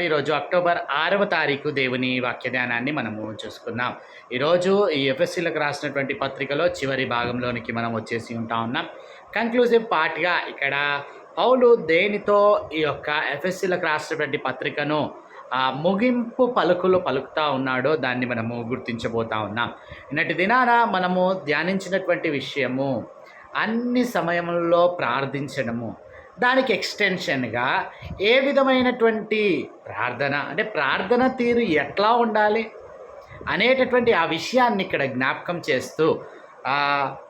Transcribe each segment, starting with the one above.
ఈరోజు అక్టోబర్ ఆరవ తారీఖు దేవుని వాక్య ధ్యానాన్ని మనము చూసుకుందాం. ఈరోజు ఈ ఎఫ్ఎస్సీలకు రాసినటువంటి పత్రికలో చివరి భాగంలోనికి మనం వచ్చేసి ఉంటా ఉన్నాం. కంక్లూజివ్ పార్ట్గా ఇక్కడ పౌలు దేనితో ఈ యొక్క ఎఫ్ఎస్సీలకు రాసినటువంటి పత్రికను ముగింపు పలుకులు పలుకుతా ఉన్నాడో దాన్ని మనము గుర్తించబోతా ఉన్నాం. నిన్నటి దినాన మనము ధ్యానించినటువంటి విషయము అన్ని సమయంలో ప్రార్థించడము దానికి ఎక్స్టెన్షన్గా ఏ విధమైనటువంటి ప్రార్థన అంటే ప్రార్థన తీరు ఎట్లా ఉండాలి అనేటటువంటి ఆ విషయాన్ని ఇక్కడ జ్ఞాపకం చేస్తూ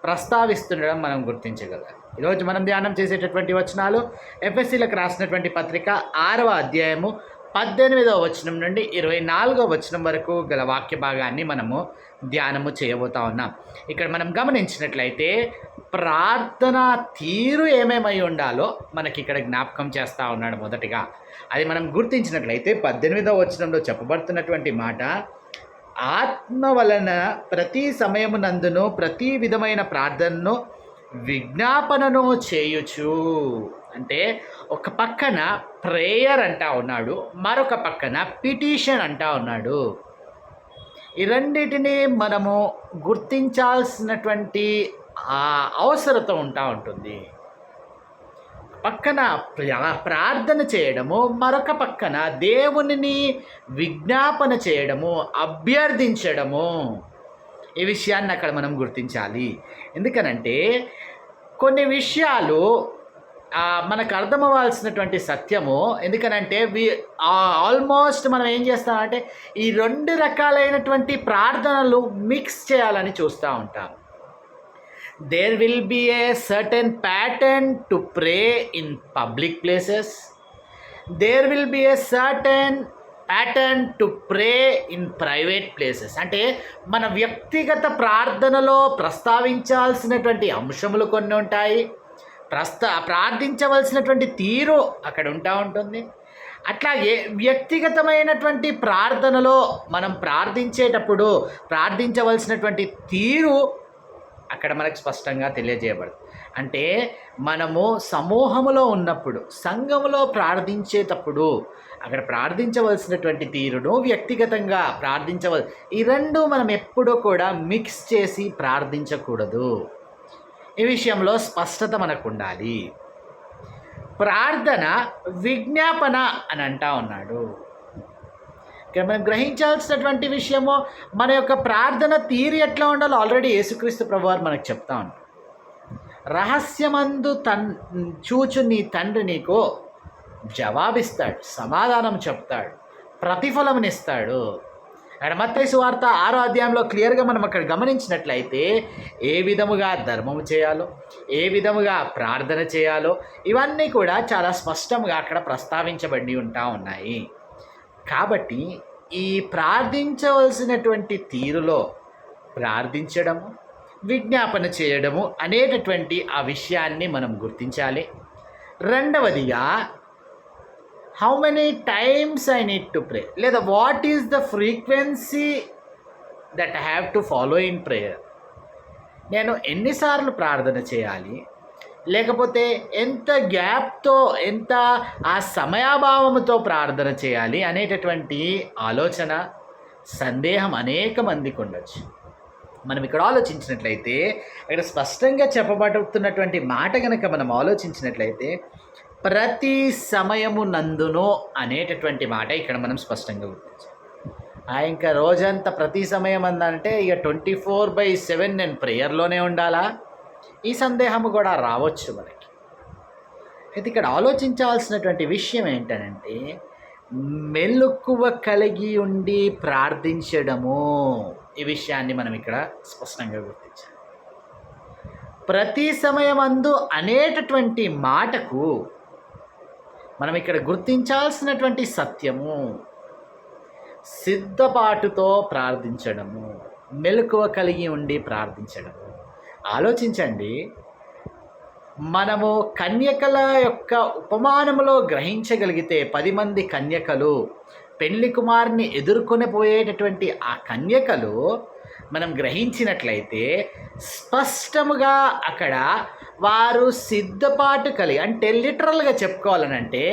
ప్రస్తావిస్తుండడం మనం గుర్తించగలం. ఈరోజు మనం ధ్యానం చేసేటటువంటి వచనాలు ఎఫ్ఎస్సీలకు రాసినటువంటి పత్రిక ఆరవ అధ్యాయము పద్దెనిమిదవ వచనం నుండి ఇరవై నాలుగవ వచనం వరకు గల వాక్య భాగాన్ని మనము ధ్యానము చేయబోతా ఉన్నాం. ఇక్కడ మనం గమనించినట్లయితే ప్రార్థన తీరు ఏమేమై ఉండాలో మనకి ఇక్కడ జ్ఞాపకం చేస్తూ ఉన్నాడు మొదటిగా. అది మనం గుర్తించినట్లయితే పద్దెనిమిదవ వచనంలో చెప్పబడుతున్నటువంటి మాట ఆత్మ వలన ప్రతి సమయమునందును ప్రతి విధమైన ప్రార్థనను విజ్ఞాపనను చేయుచు. అంటే ఒక పక్కన ప్రేయర్ అంటా ఉన్నాడు మరొక పక్కన పిటిషన్ అంటా ఉన్నాడు. ఈ రెండింటిని మనము గుర్తించాల్సినటువంటి అవసరత ఉంటా ఉంటుంది. పక్కన ప్రార్థన చేయడము మరొక పక్కన దేవునిని విజ్ఞాపన చేయడము అభ్యర్థించడము. ఈ విషయాన్ని అక్కడ మనం గుర్తించాలి. ఎందుకనంటే కొన్ని విషయాలు మనకు అర్థమవ్వాల్సినటువంటి సత్యము ఎందుకనంటే వి ఆల్మోస్ట్ మనం ఏం చేస్తామంటే ఈ రెండు రకాలైనటువంటి ప్రార్థనలు మిక్స్ చేయాలని చూస్తూ ఉంటాం. There will be a certain pattern to pray in public places there will be a certain pattern to pray in private places అంటే మన వ్యక్తిగత ప్రార్థనలో ప్రస్తావించాల్సినటువంటి అంశములు కొన్ని ఉంటాయి. ప్రస్తా ప్రార్థించవలసినటువంటి తీరు అక్కడ ఉంటా ఉంటుంది. అట్లాగే వ్యక్తిగతమైనటువంటి ప్రార్థనలో మనం ప్రార్థించేటప్పుడు ప్రార్థించవలసినటువంటి తీరు అక్కడ మనకు స్పష్టంగా తెలియజేయబడదు. అంటే మనము సమూహములో ఉన్నప్పుడు సంఘములో ప్రార్థించేటప్పుడు అక్కడ ప్రార్థించవలసినటువంటి తీరును వ్యక్తిగతంగా ప్రార్థించవల ఈ రెండు మనం ఎప్పుడూ కూడా మిక్స్ చేసి ప్రార్థించకూడదు. ఈ విషయంలో స్పష్టత మనకు ఉండాలి ప్రార్థన విజ్ఞాపన అని అంటా ఉన్నాడు. ఇక్కడ మనం గ్రహించాల్సినటువంటి విషయము మన యొక్క ప్రార్థన తీరు ఎట్లా ఉండాలో ఆల్రెడీ యేసుక్రీస్తు ప్రభువారు మనకు చెప్తా ఉంటారు రహస్యమందు తన్ చూచు నీ తండ్రి నీకు జవాబిస్తాడు సమాధానం చెప్తాడు ప్రతిఫలమునిస్తాడు. అక్కడ మత్తయి వార్త ఆరో అధ్యాయంలో క్లియర్గా మనం అక్కడ గమనించినట్లయితే ఏ విధముగా ధర్మము చేయాలో ఏ విధముగా ప్రార్థన చేయాలో ఇవన్నీ కూడా చాలా స్పష్టంగా అక్కడ ప్రస్తావించబడి ఉంటా ఉన్నాయి. కాబట్టి ఈ ప్రార్థించవలసినటువంటి తీరులో ప్రార్థించడము విజ్ఞాపన చేయడము అనేటటువంటి ఆ విషయాన్ని మనం గుర్తించాలి. రెండవదిగా how many times I need to pray లేదా what is the frequency that I have to follow in prayer నేను ఎన్నిసార్లు ప్రార్థన చేయాలి? లేకపోతే ఎంత గ్యాప్తో ఎంత ఆ సమయాభావముతో ప్రార్థన చేయాలి అనేటటువంటి ఆలోచన సందేహం అనేక మందికి ఉండొచ్చు. మనం ఇక్కడ ఆలోచించినట్లయితే ఇక్కడ స్పష్టంగా చెప్పబడుతున్నటువంటి మాట కనుక మనం ఆలోచించినట్లయితే ప్రతి సమయము నందును అనేటటువంటి మాట ఇక్కడ మనం స్పష్టంగా గుర్తించాం ఆ ఇంకా రోజంతా ప్రతి సమయం అందంటే ఇక ట్వంటీ ఫోర్ బై సెవెన్ నేను ప్రేయర్లోనే ఉండాలా? ఈ సందేహము కూడా రావచ్చు మనకి. అయితే ఇక్కడ ఆలోచించాల్సినటువంటి విషయం ఏంటంటే మెలకువ కలిగి ఉండి ప్రార్థించడము ఈ విషయాన్ని మనం ఇక్కడ స్పష్టంగా గుర్తించాలి. ప్రతి సమయమందు అనేటటువంటి మాటకు మనం ఇక్కడ గుర్తించాల్సినటువంటి సత్యము సిద్ధపాటుతో ప్రార్థించడము మెలకువ కలిగి ఉండి ప్రార్థించడము. ఆలోచించండి మనము కన్యకల యొక్క ఉపమానములో గ్రహించగలిగితే పది మంది కన్యకలు పెళ్ళి కుమారుని ఎదుర్కొని పోయేటటువంటి ఆ కన్యకలు మనం గ్రహించినట్లయితే స్పష్టముగా అక్కడ వారు సిద్ధపాటు కలిగి అంటే లిటరల్గా చెప్పుకోవాలనంటే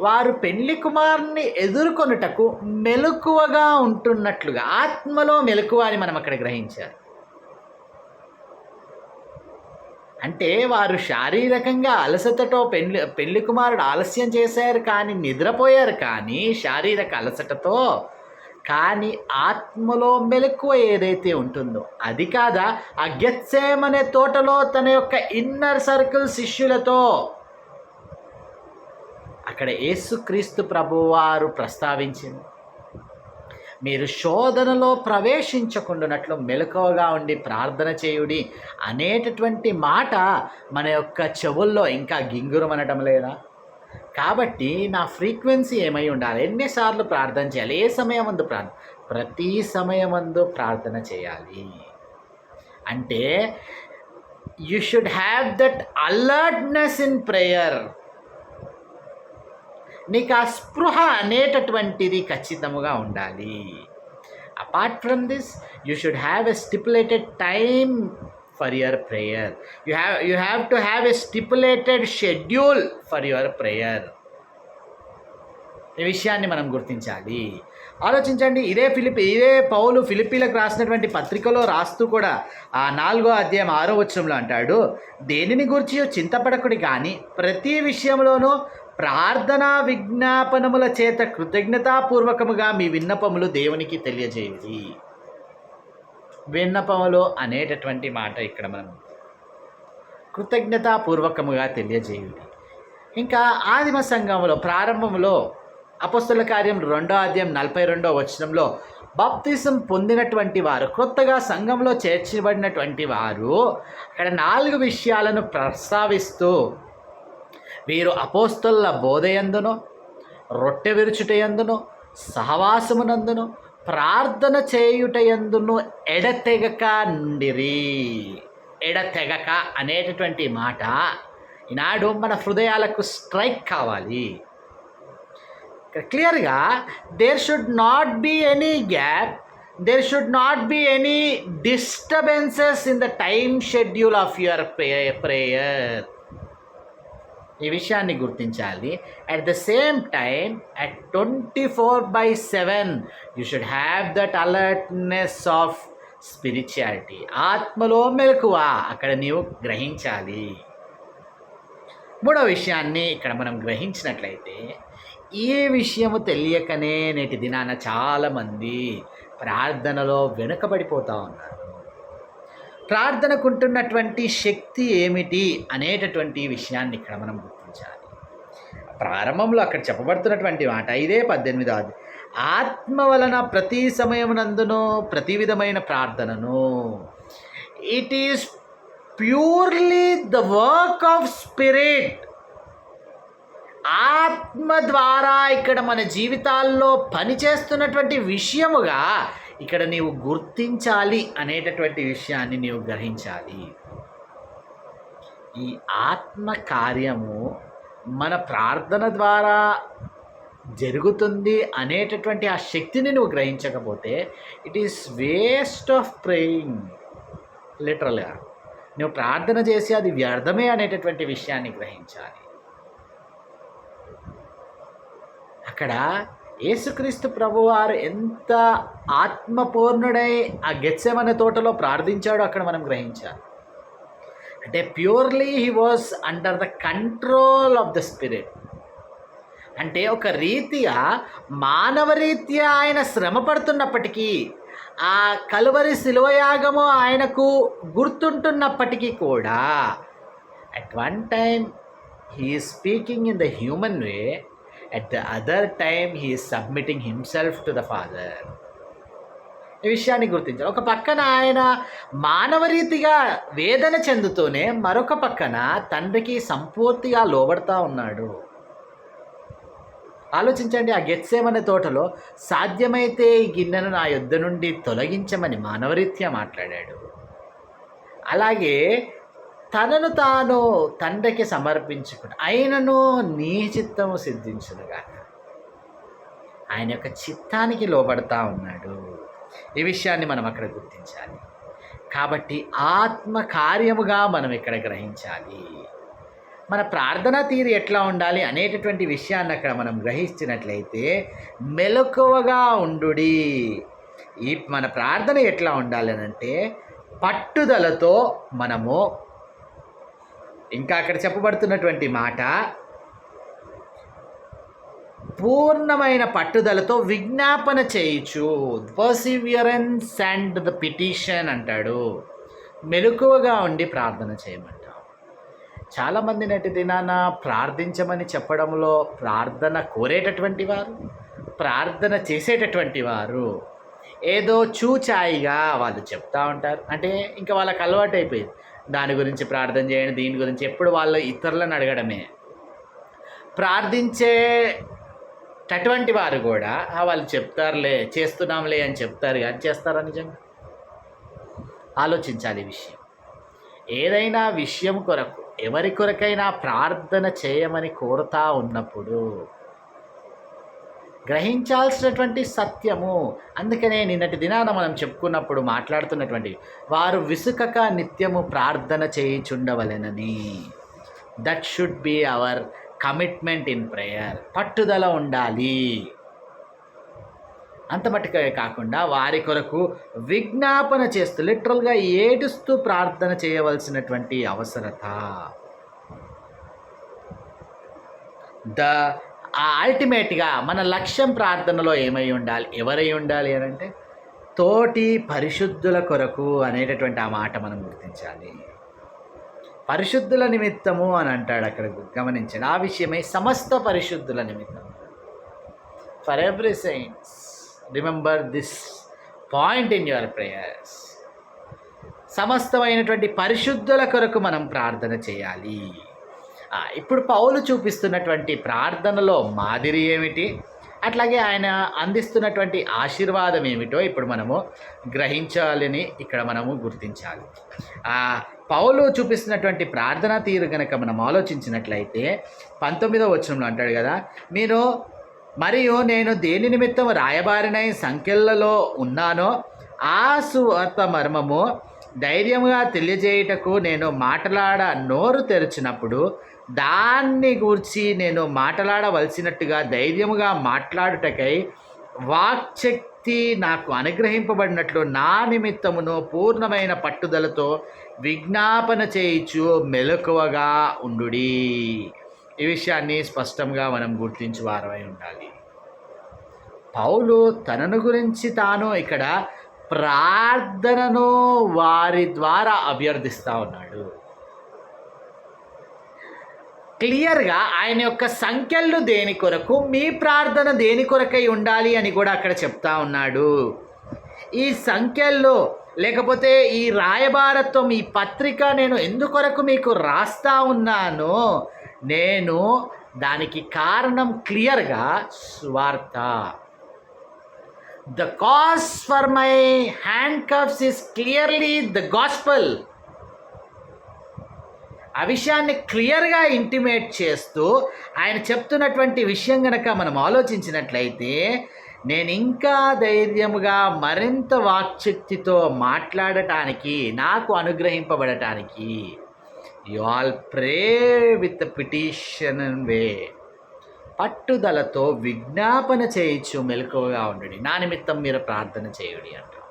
వారు పెళ్ళి కుమారుని ఎదుర్కొనుటకు మెలకువగా ఉంటున్నట్లుగా ఆత్మలో మెలకువ అని మనం అక్కడ గ్రహించారు అంటే వారు శారీరకంగా అలసటతో పెళ్ళి పెళ్ళి కుమారుడు ఆలస్యం చేశారు కానీ నిద్రపోయారు కానీ శారీరక అలసటతో కానీ ఆత్మలో మెలకువ ఏదైతే ఉంటుందో అది కాదా? ఆ గెత్సేమ్ అనే తోటలో తన యొక్క ఇన్నర్ సర్కిల్ శిష్యులతో. అక్కడ యేసుక్రీస్తు ప్రభువారు ప్రస్తావించింది. మీరు శోధనలో ప్రవేశించకుండానట్లు మెలకువగా ఉండి ప్రార్థన చేయుడి అనేటటువంటి మాట మన యొక్క చెవుల్లో ఇంకా గింగురమనటం లేదా? కాబట్టి నా ఫ్రీక్వెన్సీ ఏమై ఉండాలి? ఎన్నిసార్లు ప్రార్థన చేయాలి? ఏ సమయం అందు ప్రార్థన ప్రతి సమయం అందు ప్రార్థన చేయాలి. అంటే you should have that alertness in prayer నీకు ఆ స్పృహ అనేటటువంటిది ఖచ్చితముగా ఉండాలి. Apart from this you should have a stipulated time for your prayer you have you have to have a stipulated schedule for your prayer ఈ విషయాన్ని మనం గుర్తించాలి. ఆలోచించండి ఇదే ఫిలిపి ఇదే పౌలు ఫిలిపీలకు రాసినటువంటి పత్రికలో రాస్తూ కూడా ఆ నాలుగో అధ్యాయం ఆరో వచ్చంలో అంటాడు దేనిని గురించి చింతపడకుడి కానీ ప్రతి విషయంలోనూ ప్రార్థనా విజ్ఞాపనముల చేత కృతజ్ఞతాపూర్వకముగా మీ విన్నపములు దేవునికి తెలియజేయండి. విన్నపములు అనేటటువంటి మాట ఇక్కడ మనం కృతజ్ఞతాపూర్వకముగా తెలియజేయుడి. ఇంకా ఆదిమ సంఘంలో ప్రారంభంలో అపస్తుల కార్యం రెండో అధ్యాయం నలభై రెండో వచనంలో బాప్తిజం పొందినటువంటి వారు కొత్తగా సంఘంలో చేర్చబడినటువంటి వారు అక్కడ నాలుగు విషయాలను ప్రస్తావిస్తూ వీరు అపోస్తుల బోధయందును రొట్టె విరుచుటయందును సహవాసమునందును ప్రార్థన చేయుటయందును ఎడతెగక నుండిరి. ఎడతెగక అనేటటువంటి మాట ఈనాడు మన హృదయాలకు స్ట్రైక్ కావాలి. క్లియర్గా there should not be any gap there should not be any disturbances in the time schedule of your prayer ఈ విషయాన్ని గుర్తించాలి. At the same time at twenty four by seven you should have that alertness of spirituality ఆత్మలో మెలకువ అక్కడ నీవు గ్రహించాలి. మూడో విషయాన్ని ఇక్కడ మనం గ్రహించినట్లయితే ఏ విషయము తెలియకనే నేటి దినాన చాలామంది ప్రార్థనలో వెనుకబడిపోతూ ఉన్నారు. ప్రార్థనకుంటున్నటువంటి శక్తి ఏమిటి అనేటటువంటి విషయాన్ని ఇక్కడ మనం గుర్తించాలి. ప్రారంభంలో అక్కడ చెప్పబడుతున్నటువంటి మాట ఇదే పద్దెనిమిదవది ఆత్మ వలన ప్రతి సమయమునందును ప్రతి విధమైన ప్రార్థనను. It is purely the work of spirit ఆత్మ ద్వారా ఇక్కడ మన జీవితాల్లో పనిచేస్తున్నటువంటి విషయముగా ఇక్కడ నీవు గుర్తించాలి అనేటటువంటి విషయాన్ని నీవు గ్రహించాలి. ఈ ఆత్మ కార్యము మన ప్రార్థన ద్వారా జరుగుతుంది అనేటటువంటి ఆ శక్తిని నువ్వు గ్రహించకపోతే it is waste of praying లిటరల్గా నువ్వు ప్రార్థన చేసి అది వ్యర్థమే అనేటటువంటి విషయాన్ని గ్రహించాలి. అక్కడ యేసుక్రీస్తు ప్రభువారు ఎంత ఆత్మపూర్ణుడై ఆ గెత్సెమనే తోటలో ప్రార్థించాడో అక్కడ మనం గ్రహించాలి. అంటే purely he was under the control of the spirit. అంటే ఒక రీతిగా మానవ రీత్యా ఆయన శ్రమ పడుతున్నప్పటికీ ఆ కలువరి శిలువయాగము ఆయనకు గుర్తుంటున్నప్పటికీ కూడా at one time he speaking in the human way at the other time he submitting himself to the father ఈ విషయాన్ని గుర్తించాలి. ఒక పక్కన ఆయన మానవరీతిగా వేదన చెందుతూనే మరొక పక్కన తండ్రికి సంపూర్తిగా లోబడతా ఉన్నాడు. ఆలోచించండి ఆ గెత్సేమనే తోటలో సాధ్యమైతే ఈ గిన్నెను నా యుద్ధ నుండి తొలగించమని మానవరీత్యా మాట్లాడాడు. అలాగే తనను తాను తండ్రికి సమర్పించుకుని ఆయనను నీ చిత్తము సిద్ధించునుగా ఆయన యొక్క చిత్తానికి లోబడతా ఉన్నాడు. ఈ విషయాన్ని మనం అక్కడ గుర్తించాలి. కాబట్టి ఆత్మ కార్యముగా మనం ఇక్కడ గ్రహించాలి. మన ప్రార్థన తీరు ఎట్లా ఉండాలి అనేటటువంటి విషయాన్ని అక్కడ మనం గ్రహించినట్లయితే మెలకువగా ఉండు ఈ మన ప్రార్థన ఎట్లా ఉండాలి అని అంటే పట్టుదలతో మనము ఇంకా అక్కడ చెప్పబడుతున్నటువంటి మాట పూర్ణమైన పట్టుదలతో విజ్ఞాపన చేయొచ్చు పర్సివియరెన్స్ అండ్ ద పిటిషన్ అంటాడు. మెలకువగా ఉండి ప్రార్థన చేయమంటాం. చాలామంది నటి దినాన ప్రార్థించమని చెప్పడంలో ప్రార్థన కోరేటటువంటి వారు ప్రార్థన చేసేటటువంటి వారు ఏదో చూచాయిగా వాళ్ళు చెప్తూ ఉంటారు. అంటే ఇంకా వాళ్ళకి అలవాటు అయిపోయింది. దాని గురించి ప్రార్థన చేయండి దీని గురించి ఎప్పుడు వాళ్ళు ఇతరులను అడగడమే. ప్రార్థించేటటువంటి వారు కూడా వాళ్ళు చెప్తారులే చేస్తున్నాంలే అని చెప్తారు. కానీ చేస్తారా నిజంగా? ఆలోచించాలి ఈ విషయం. ఏదైనా విషయం కొరకు ఎవరి కొరకైనా ప్రార్థన చేయమని కోరుతా ఉన్నప్పుడు గ్రహించాల్సినటువంటి సత్యము. అందుకనే నిన్నటి దినాన మనం చెప్పుకున్నప్పుడు మాట్లాడుతున్నటువంటి వారు విసుకక నిత్యము ప్రార్థన చేయించుండవలెనని. That should be our commitment in prayer పట్టుదల ఉండాలి. అంత మట్టుకే కాకుండా వారి కొరకు విజ్ఞాపన చేస్తూ లిటరల్గా ఏడుస్తూ ప్రార్థన చేయవలసినటువంటి అవసరత. ద అల్టిమేట్గా మన లక్ష్యం ప్రార్థనలో ఏమై ఉండాలి? ఎవరై ఉండాలి అని అంటే తోటి పరిశుద్ధుల కొరకు అనేటటువంటి ఆ మాట మనం గుర్తించాలి. పరిశుద్ధుల నిమిత్తము అని అంటాడు అక్కడ గమనించండి. ఆ విషయమై సమస్త పరిశుద్ధుల నిమిత్తం. For every saints remember this point in your prayers సమస్తమైనటువంటి పరిశుద్ధుల కొరకు మనం ప్రార్థన చేయాలి. ఇప్పుడు పౌలు చూపిస్తున్నటువంటి ప్రార్థనలో మాదిరి ఏమిటి? అట్లాగే ఆయన అందిస్తున్నటువంటి ఆశీర్వాదం ఏమిటో ఇప్పుడు మనము గ్రహించాలని ఇక్కడ మనము గుర్తించాలి. పౌలు చూపిస్తున్నటువంటి ప్రార్థనా తీరు కనుక మనం ఆలోచించినట్లయితే పంతొమ్మిదో వచనంలో అంటాడు కదా మీరు మరియు నేను దేని నిమిత్తం రాయబారినై సంఖ్యలలో ఉన్నానో ఆ సువార్త మర్మము ధైర్యంగా తెలియజేయుటకు నేను మాట్లాడ నోరు తెరిచినప్పుడు దాన్ని గూర్చి నేను మాట్లాడవలసినట్టుగా ధైర్యముగా మాట్లాడుటకై వాక్శక్తి నాకు అనుగ్రహింపబడినట్లు నా నిమిత్తమును పూర్ణమైన పట్టుదలతో విజ్ఞాపన చేయించు మెలకువగా ఉండు ఈ విషయాన్ని స్పష్టంగా మనం గుర్తించి వారమై ఉండాలి. పౌలు తనను గురించి తాను ఇక్కడ ప్రార్థనను వారి ద్వారా అభ్యర్థిస్తూ ఉన్నాడు. క్లియర్గా ఆయన యొక్క సంఖ్యలు దేని కొరకు మీ ప్రార్థన దేని కొరకై ఉండాలి అని కూడా అక్కడ చెప్తా ఉన్నాడు. ఈ సంఖ్యల్లో లేకపోతే ఈ రాయబారత్వం ఈ పత్రిక నేను ఎందుకొరకు మీకు రాస్తా ఉన్నానో నేను దానికి కారణం క్లియర్గా స్వార్థ the cause for my handcuffs is clearly the gospel ఆ విషయాన్ని క్లియర్గా ఇంటిమేట్ చేస్తూ ఆయన చెప్తున్నటువంటి విషయం గనక మనం ఆలోచించినట్లయితే నేను ఇంకా ధైర్యముగా మరింత వాక్శక్తితో మాట్లాడటానికి నాకు అనుగ్రహింపబడటానికి you all pray with petition way. పట్టుదలతో విజ్ఞాపన చేయొచ్చు మెలకువగా ఉండండి. నా నిమిత్తం మీరు ప్రార్థన చేయుడి అంటారు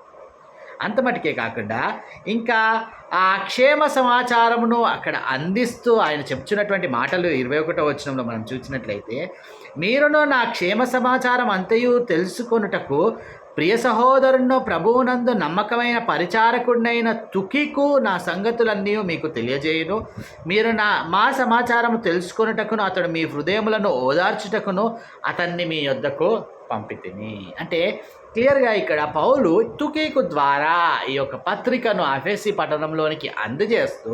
అంతమటికే కాకుండా ఇంకా ఆ క్షేమ సమాచారమును అక్కడ అందిస్తూ ఆయన చెప్తున్నటువంటి మాటలు ఇరవై ఒకటో వచనంలో మనం చూసినట్లయితే మీరును నా క్షేమ సమాచారం అంతయు తెలుసుకొనుటకు ప్రియ సహోదరును ప్రభువునందు నమ్మకమైన పరిచారకుడినైన తుకికు నా సంగతులన్నీ మీకు తెలియజేయును. మీరు నా మా సమాచారం తెలుసుకొనుటకును అతడు మీ హృదయములను ఓదార్చుటకును అతన్ని మీ యొద్దకు పంపితిని. అంటే క్లియర్గా ఇక్కడ పౌలు తుకీకు ద్వారా ఈ యొక్క పత్రికను అఫేసి పట్టణంలోనికి అందజేస్తూ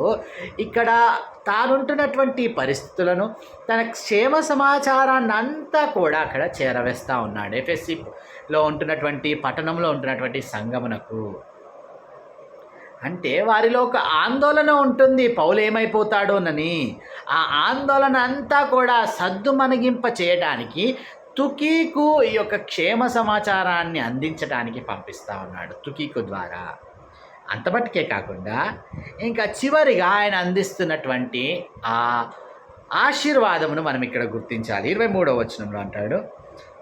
ఇక్కడ తానుంటున్నటువంటి పరిస్థితులను తన క్షేమ సమాచారాన్ని అంతా కూడా అక్కడ చేరవేస్తూ ఉన్నాడు. ఎఫ్ఎస్సిలో ఉంటున్నటువంటి పట్టణంలో ఉంటున్నటువంటి సంగమునకు అంటే వారిలో ఒక ఆందోళన ఉంటుంది పౌలు ఏమైపోతాడోనని. ఆ ఆందోళన అంతా కూడా సద్దు మనగింప చేయడానికి తుకీకు ఈ యొక్క క్షేమ సమాచారాన్ని అందించడానికి పంపిస్తా ఉన్నాడు తుకీకు ద్వారా. అంతమట్టుకే కాకుండా ఇంకా చివరిగా ఆయన అందిస్తున్నటువంటి ఆ ఆశీర్వాదమును మనం ఇక్కడ గుర్తించాలి. ఇరవై మూడవ వచనంలో అంటాడు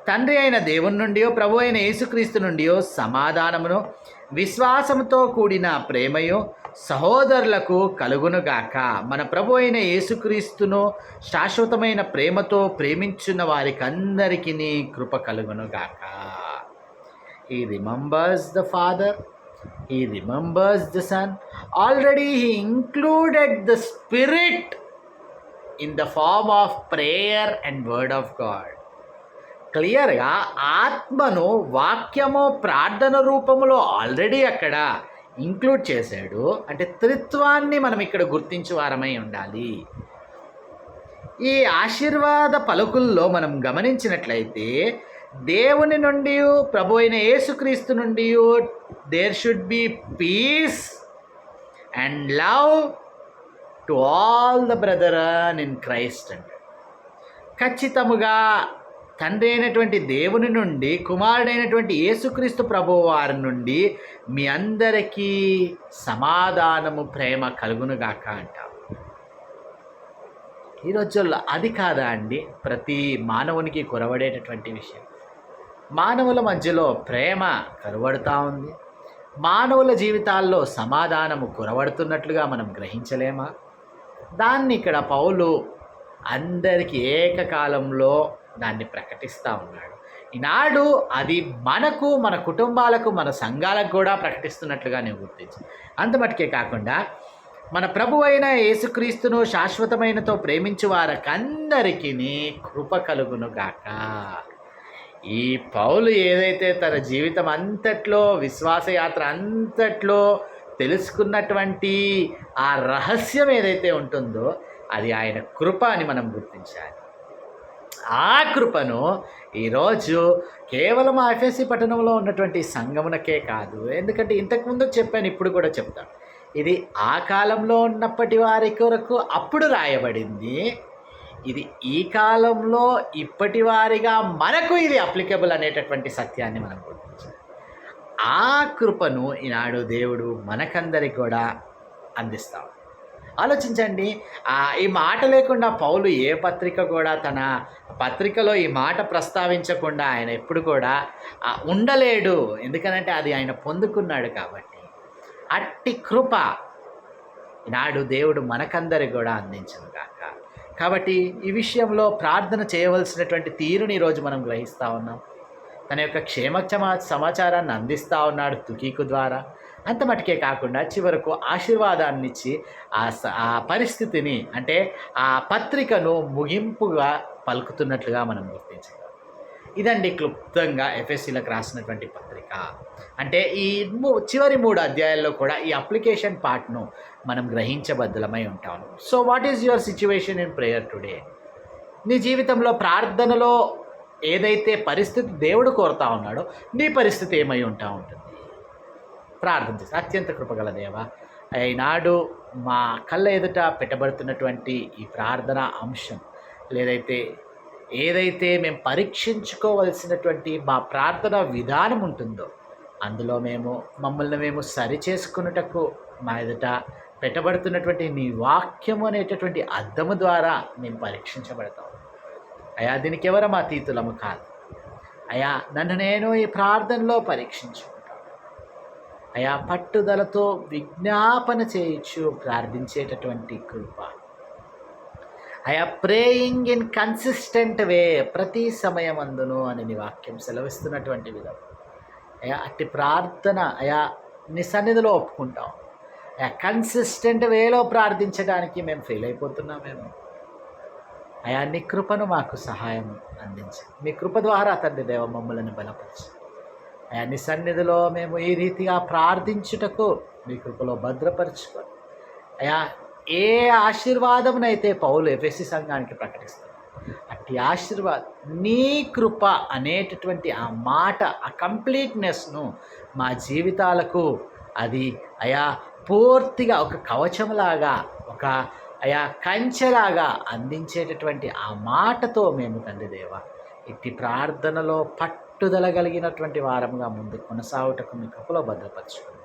తండ్రి అయిన దేవుని నుండియో ప్రభు అయిన యేసుక్రీస్తు నుండియో సమాధానమును విశ్వాసముతో కూడిన ప్రేమయో సహోదరులకు కలుగునుగాక మన ప్రభు అయిన యేసుక్రీస్తును శాశ్వతమైన ప్రేమతో ప్రేమించున్న వారికి కృప కలుగునుగాక ఈ remembers the father he remembers the son already he included the spirit in the form of prayer and word of God క్లియర్గా ఆత్మను వాక్యము ప్రార్థన రూపంలో ఆల్రెడీ అక్కడ ఇంక్లూడ్ చేశాడు. అంటే త్రిత్వాన్ని మనం ఇక్కడ గుర్తించే వారమై ఉండాలి. ఈ ఆశీర్వాద పలుకుల్లో మనం గమనించినట్లయితే దేవుని నుండి ప్రభు అయిన యేసుక్రీస్తు నుండి there should be peace and love to all the brother in Christ అంటే ఖచ్చితముగా తండ్రి అయినటువంటి దేవుని నుండి కుమారుడైనటువంటి యేసుక్రీస్తు ప్రభు వారి నుండి మీ అందరికీ సమాధానము ప్రేమ కలుగునుగాక అంటాం. ఈ రోజుల్లో అది కాదా అండి? ప్రతి మానవునికి కొరవడేటటువంటి విషయం. మానవుల మధ్యలో ప్రేమ కరువడుతూ ఉంది. మానవుల జీవితాల్లో సమాధానము కురవడుతున్నట్లుగా మనం గ్రహించలేమా? దాన్ని ఇక్కడ పౌలు అందరికీ ఏకకాలంలో దాన్ని ప్రకటిస్తూ ఉన్నాడు. ఈనాడు అది మనకు మన కుటుంబాలకు మన సంఘాలకు కూడా ప్రకటిస్తున్నట్లుగా నేను గుర్తించి. అంత మటుకే కాకుండా మన ప్రభు అయిన యేసుక్రీస్తును శాశ్వతమైనతో ప్రేమించు వారకందరికీ కృప కలుగును గాక. ఈ పౌలు ఏదైతే తన జీవితం అంతట్లో విశ్వాసయాత్ర అంతట్లో తెలుసుకున్నటువంటి ఆ రహస్యం ఏదైతే ఉంటుందో అది ఆయన కృప అని మనం గుర్తించాలి. ఆ కృపను ఈరోజు కేవలం ఆ ఎఫ్ఎస్సి పట్టణంలో ఉన్నటువంటి సంగమునకే కాదు. ఎందుకంటే ఇంతకుముందు చెప్పాను ఇప్పుడు కూడా చెప్తాను. ఇది ఆ కాలంలో ఉన్నప్పటి వారి కొరకు అప్పుడు రాయబడింది. ఇది ఈ కాలంలో ఇప్పటి వారిగా మనకు ఇది అప్లికబుల్ అనేటటువంటి సత్యాన్ని మనం గుర్తించాలి. ఆ కృపను ఈనాడు దేవుడు మనకందరికి కూడా అందిస్తాం ఆలోచించండి. ఈ మాట లేకుండా పౌలు ఏ పత్రిక కూడా తన పత్రికలో ఈ మాట ప్రస్తావించకుండా ఆయన ఎప్పుడు కూడా ఉండలేడు. ఎందుకనంటే అది ఆయన పొందుకున్నాడు కాబట్టి. అట్టి కృప నాడు దేవుడు మనకందరికి కూడా అందించను కాక కాబట్టి ఈ విషయంలో ప్రార్థన చేయవలసినటువంటి తీరుని ఈరోజు మనం గ్రహిస్తూ ఉన్నాం. తన యొక్క క్షేమక్షమ సమాచారాన్ని అందిస్తూ ఉన్నాడు తుకీకు ద్వారా. అంత మటుకే కాకుండా చివరకు ఆశీర్వాదాన్నిచ్చి ఆ స- ఆ పరిస్థితిని అంటే ఆ పత్రికను ముగింపుగా పలుకుతున్నట్లుగా మనం గుర్తించగలం. ఇదండి క్లుప్తంగా ఎఫ్ఎస్సీలకు రాసినటువంటి పత్రిక. అంటే ఈ మూ చివరి మూడు అధ్యాయాల్లో కూడా ఈ అప్లికేషన్ పార్ట్ను మనం గ్రహించబద్ధలమై ఉంటాము so what is your situation in prayer today? నీ జీవితంలో ప్రార్థనలో ఏదైతే పరిస్థితి దేవుడు కోరుతా ఉన్నాడో నీ పరిస్థితి ఏమై ఉంటా ఉంటుంది? ప్రార్థన చేసి అత్యంత కృపగల దేవ ఈనాడు మా కళ్ళ ఎదుట పెట్టబడుతున్నటువంటి ఈ ప్రార్థన అంశం లేదైతే ఏదైతే మేము పరీక్షించుకోవలసినటువంటి మా ప్రార్థన విధానం ఉంటుందో అందులో మేము మమ్మల్ని మేము సరి చేసుకున్నటకు మా ఎదుట పెట్టబడుతున్నటువంటి నీ వాక్యము అనేటటువంటి అద్దము ద్వారా మేము పరీక్షించబడతాం. అయా దీనికి ఎవరం అతీతులము కాదు. అయా నన్ను నేను ఈ ప్రార్థనలో పరీక్షించు. అయా పట్టుదలతో విజ్ఞాపన చేయొచ్చు ప్రార్థించేటటువంటి కృప. అయా ప్రేయింగ్ ఇన్ కన్సిస్టెంట్ వే ప్రతి సమయం అందును అని నీ వాక్యం సెలవిస్తున్నటువంటి విధం. అయా అట్టి ప్రార్థన అయా నీ సన్నిధిలో ఒప్పుకుంటాం. అయా కన్సిస్టెంట్ వేలో ప్రార్థించడానికి మేము ఫెయిల్ అయిపోతున్నామేమో అయా నీ కృపను మాకు సహాయం అందించండి. మీ కృప ద్వారా తండ్రి దేవ మమ్మల్ని బలపరిచి. నీ సన్నిధిలో మేము ఈ రీతిగా ప్రార్థించుటకు మీ కృపలో భద్రపరచుకొని అయా ఏ ఆశీర్వాదమునైతే పౌలు ఎఫ్ఎస్సి సంఘానికి ప్రకటిస్తారు అట్టి ఆశీర్వాదం నీ కృప అనేటటువంటి ఆ మాట ఆ కంప్లీట్నెస్ను మా జీవితాలకు అది అయా పూర్తిగా ఒక కవచంలాగా ఒక అయా కంచెలాగా అందించేటటువంటి ఆ మాటతో మేము తండ్రి దేవ ఇట్టి ప్రార్థనలో పట్టుదల కలిగినటువంటి వారంగా ముందు కొనసాగుటకు మీ కృపలో భద్రపరచుకోండి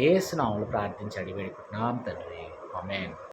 ఏ స్నాములు ప్రార్థించి అడిగి వేడుకుంటున్నాం తండ్రి. ఆమెన్.